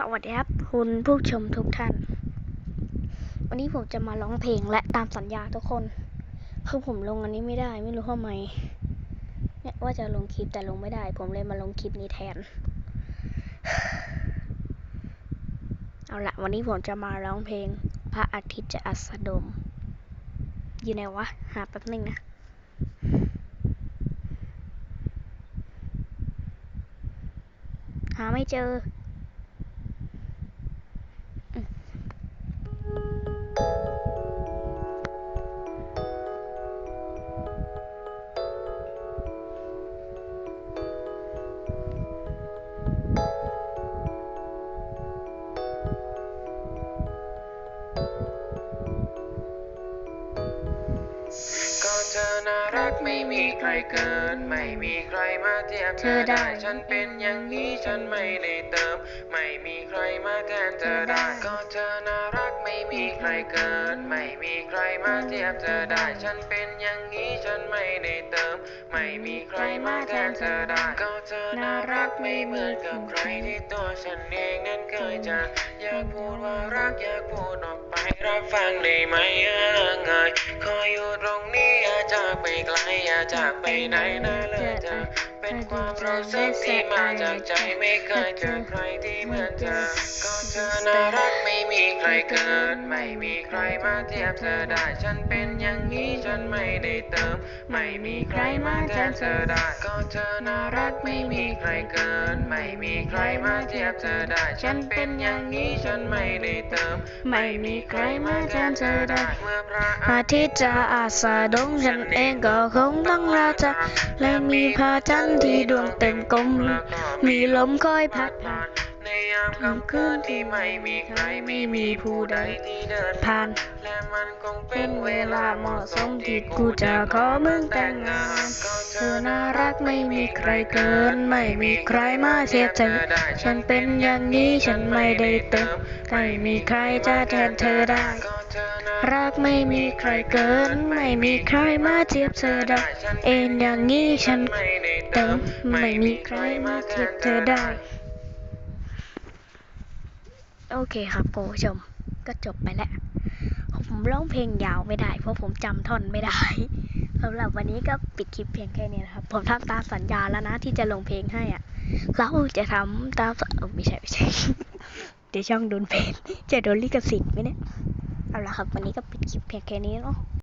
สวัสดีครับคุณผู้ชมทุกท่าน วันนี้ผมจะมาร้องเพลงและตามสัญญาทุกคน คือผมลงอันนี้ไม่ได้ไม่รู้ทำไมเนี่ยว่าจะลงคลิปแต่ลงไม่ได้ ผมเลยมาลงคลิปนี้แทน เอาละวันนี้ผมจะมาร้องเพลง พระอาทิตย์จะอัสดมอยู่ไหนวะ หาแป๊บนึงนะหาไม่เจอ ไม่มีใครเกิน ไม่มีใครมาเทียบเธอได้ ฉันเป็นอย่างนี้ฉันไม่ได้เติม ไม่มีใครมาแทนเธอได้ ก็เธอน่ารักไม่มีใครเกิน ไม่มีใครมาเทียบเธอได้ ฉันเป็นอย่างนี้ฉันไม่ได้เติม ไม่มีใครมาแทนเธอได้ ก็เธอน่ารักไม่เหมือนกับใครที่ตัวฉันเองนั้นเคยจะอยากพูดว่ารักอยากพูดออกไปรับฟังได้ไหมเอ่ยขออยู่ตรงนี้อย่ากไปไกลอย่าจากไปไหนนะเลยเธอเป็นความรู้สึกที่มาจากใจไม่เคยเจอใครที่เหมือนเธอก็เธอน่ารักไม่มีใครเกิน ไม่มีใครมาเทียบเธอได้ฉันเป็นอย่าง นี้ฉันไม่ได้เติม ไม่มีใครมาแทนเธอได้ก็เธอน่ารักไม่มีใครเกิน ไม่มีใครมาเทียบเธอได้ ฉันเป็นอย่างนี้ฉันไม่ได้เติม ไม่มีใครมาแทนเธอได้เมื่อพระอาทิตย์จะอาสาดงฉันเองก็คงต้องราจะและมีพระจันทร์ที่ดวงเต็มกลมมีลมคอยพัดผ่านามค่ำคืนที่ไม่มีใครไม่มีผู้ใดที่เดินผ่าน และมันคงเป็นเวลาเหมาะสมที่กูจะขอมึงแต่งงานเธเธอน่ารักไม่มีใครเกิน ไม่มีใครมาเทียบเธอฉัฉันเป็นอย่างนี้ฉันไม่ได้เติมไม่มีใครจะแทนเธอได้ รักไม่มีใครเกิน ไม่มีใครมาเทียบเธอได้ เอ็นอย่างนี้ฉันไม่ได้เติมไม่มีใครมาเทียบเธอได้ โอเคครับคุณผู้ชมก็จบไปแล้ว ผมร้องเพลงยาวไม่ได้ เพราะผมจำท่อนไม่ได้สำหรับวันนี้ก็ปิดคลิปเพียงแค่นี้นะครับ ผมทำตามสัญญาแล้วนะที่จะลงเพลงให้อะเราจะทำตามไม่ใช่ไม่ใช่เดี๋ยวช่องโดนเพลงจะโดนลิขสิทธิ์ไหมเนี่ยเอาละครับ วันนี้ก็ปิดคลิปเพียงแค่นี้เนาะ